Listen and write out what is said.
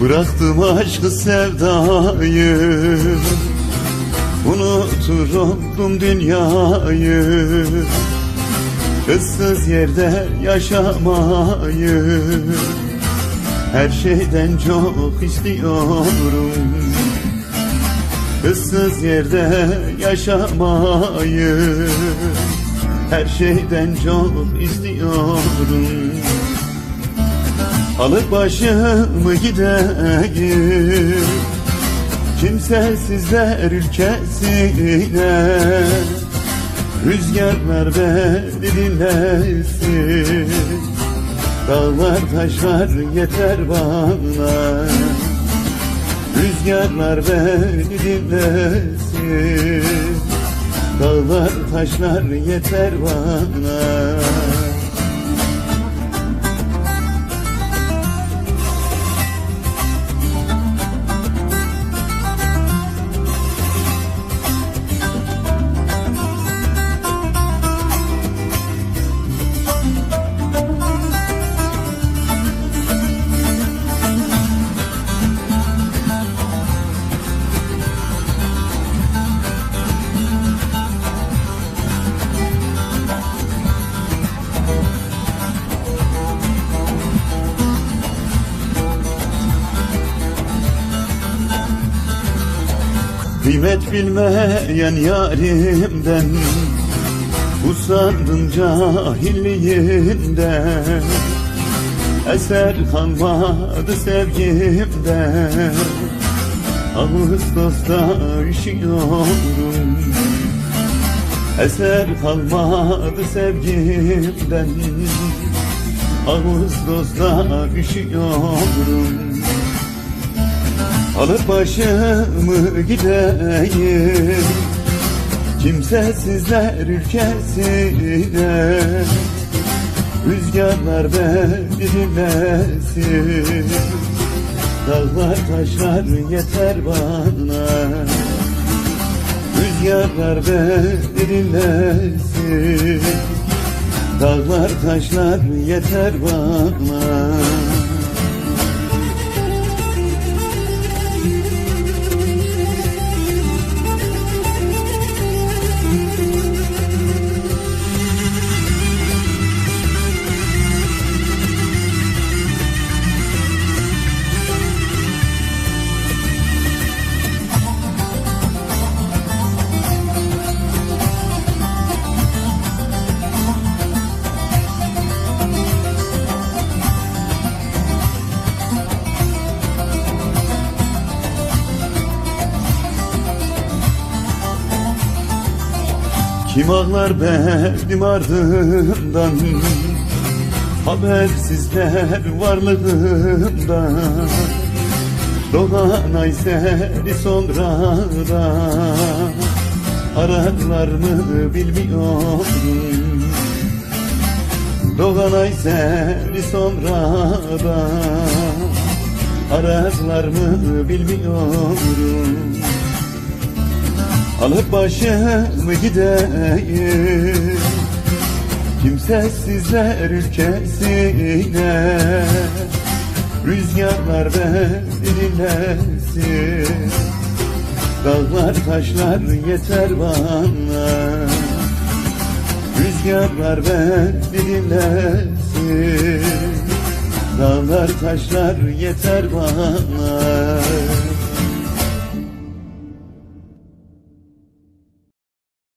Bıraktım aşkı sevdayı. Unutur oldum dünyayı. Issız yerde yaşamayı. Her şeyden çok istiyorum. Issız yerde yaşamayı. Her şeyden çok istiyorum Alıp başımı gideyim? Kimsesizler ülkesine. Rüzgarlar beni dinlesin Dağlar taşlar yeter bana. Rüzgarlar beni dinlesin Dağlar taşlar yeter bana Kıymet bilmeyen yarimden Usandım cahilliğinden. Eser kalmadı sevgimden Ağustos'ta üşüyorum Eser kalmadı sevgimden Ağustos'ta üşüyorum Alıp başımı gideyim. Kimsesizler ülkesine. Rüzgarlar beni dinlesin Dağlar taşlar yeter bana. Rüzgarlar beni dinlesin Dağlar taşlar yeter bana Kim ağlar benim ardımdan? Habersizler varlığımdan. Doğan ay seni sonradan. Ararlar mı bilmiyorum. Doğan ay seni sonradan. Ararlar mı bilmiyorum Alıp başımı gideyim. Kimsesizler ülkesine. Rüzgarlar beni dinlesin Dağlar taşlar yeter bana. Rüzgarlar beni dinlesin Dağlar taşlar yeter bana